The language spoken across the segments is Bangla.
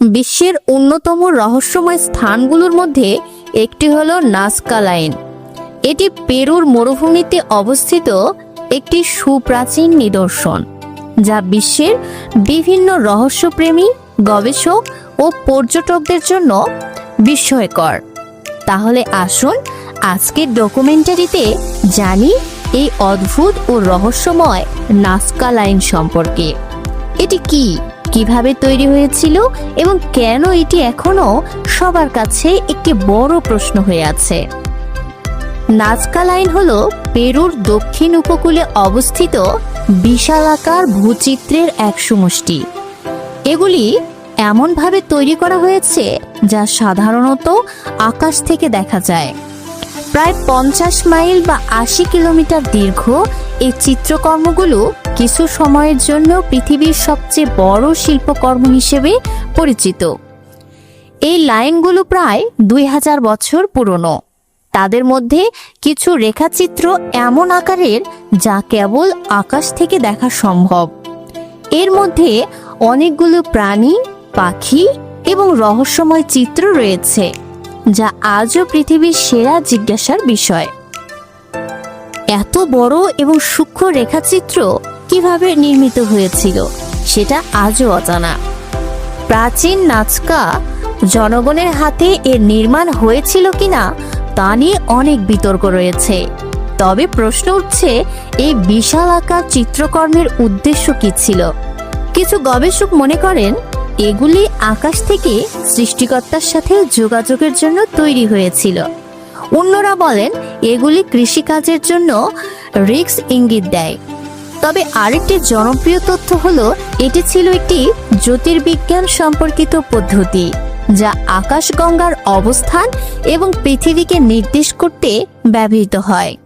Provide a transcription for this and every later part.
বিশ্বের অন্যতম রহস্যময় স্থানগুলোর মধ্যে একটি হলো নাস্কা লাইন। এটি পেরুর মরুভূমিতে অবস্থিত একটি সুপ্রাচীন নিদর্শন, যা বিশ্বের বিভিন্ন রহস্যপ্রেমী, গবেষক ও পর্যটকদের জন্য বিস্ময়কর। তাহলে আসুন আজকের ডকুমেন্টারিতে জানি এই অদ্ভুত ও রহস্যময় নাস্কা লাইন সম্পর্কে। এটি কি? কীভাবে তৈরি হয়েছিল এবং কেন এটি এখনও সবার কাছে একটি বড় প্রশ্ন হয়ে আছে। নাজকা লাইন হলো পেরুর দক্ষিণ উপকূলে অবস্থিত বিশালাকার ভূচিত্রের এক সমষ্টি। এগুলি এমনভাবে তৈরি করা হয়েছে যা সাধারণত আকাশ থেকে দেখা যায়। প্রায় পঞ্চাশ মাইল বা আশি কিলোমিটার দীর্ঘ এই চিত্রকর্মগুলো কিছু সময়ের জন্য পৃথিবীর সবচেয়ে বড় শিল্পকর্ম হিসেবে পরিচিত। এই লাইনগুলো প্রায় দুই হাজার বছর পুরনো। তাদের মধ্যে কিছু রেখাচিত্র এমন আকারের যা কেবল আকাশ থেকে দেখা সম্ভব। এর মধ্যে অনেকগুলো প্রাণী, পাখি এবং রহস্যময় চিত্র রয়েছে, যা আজও পৃথিবীর সেরা জিজ্ঞাসার বিষয়। এত বড় এবং সূক্ষ্ম রেখাচিত্র কীভাবে নির্মিত হয়েছিল, সেটা আজও অজানা। প্রাচীন নাচকা জনগণের হাতে এর নির্মাণ হয়েছিল কিনা, তা নিয়ে অনেক বিতর্ক রয়েছে। তবে প্রশ্ন উঠছে, এই বিশাল আকার চিত্রকর্মের উদ্দেশ্য কি ছিল? কিছু গবেষক মনে করেন, এগুলি আকাশ থেকে সৃষ্টিকর্তার সাথে যোগাযোগের জন্য তৈরি হয়েছিল। অন্যরা বলেন, এগুলি কৃষিকাজের জন্য রিক্স ইঙ্গিত দেয়। তবে আরেকটি জনপ্রিয় তথ্য হলো, এটি ছিল একটি জ্যোতির্বিজ্ঞান সম্পর্কিত পদ্ধতি, যা আকাশগঙ্গার অবস্থান এবং পৃথিবীকে নির্দেশ করতে ব্যবহৃত হয়।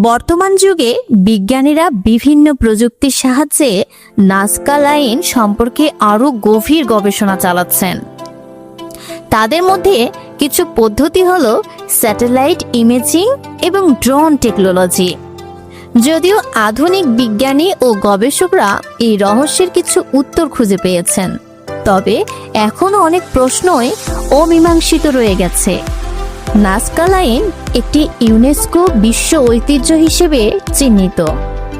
বর্তমান যুগে বিজ্ঞানীরা বিভিন্ন প্রযুক্তির সাহায্যে নাজকা লাইন সম্পর্কে আরও গভীর গবেষণা চালাচ্ছেন। তাদের মধ্যে কিছু পদ্ধতি হলো স্যাটেলাইট ইমেজিং এবং ড্রোন টেকনোলজি। যদিও আধুনিক বিজ্ঞানী ও গবেষকরা এই রহস্যের কিছু উত্তর খুঁজে পেয়েছেন। তবে এখনও অনেক প্রশ্নই অমীমাংসিত রয়ে গেছে। নাস্কা লাইন একটি ইউনেস্কো বিশ্ব ঐতিহ্য হিসেবে চিহ্নিত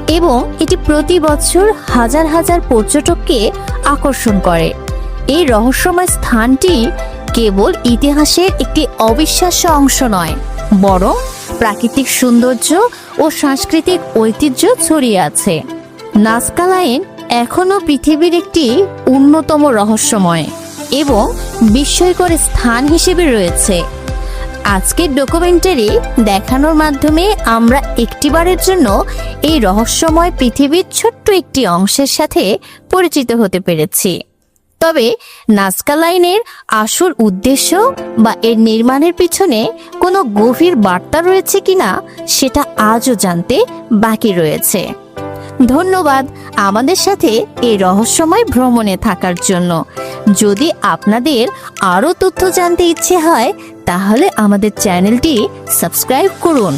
এবং এটি প্রতি বছর হাজার হাজার পর্যটককে আকর্ষণ করে। এই রহস্যময় স্থানটি কেবল ইতিহাসের একটি অবিশ্বাস্য অংশ নয়, বরং প্রাকৃতিক সৌন্দর্য ও সাংস্কৃতিক ঐতিহ্য ছড়িয়ে আছে। নাস্কা লাইন এখনও পৃথিবীর একটি অন্যতম রহস্যময় এবং বিস্ময়কর স্থান হিসেবে রয়েছে। আজকের ডকুমেন্টারি দেখানোর মাধ্যমে আমরা একটিবারের জন্য এই রহস্যময় পৃথিবীর ছোট্ট একটি অংশের সাথে পরিচিত হতে পেরেছি। তবে নাজকা লাইনের আসল উদ্দেশ্য বা এর নির্মাণের পিছনে কোনো গভীর বার্তা রয়েছে কিনা সেটা আজও জানতে বাকি রয়েছে। ধন্যবাদ আমাদের সাথে এই রহস্যময় ভ্রমণে থাকার জন্য। যদি আপনাদের আরও তথ্য জানতে ইচ্ছে হয়, তাহলে আমাদের চ্যানেলটি সাবস্ক্রাইব করুন।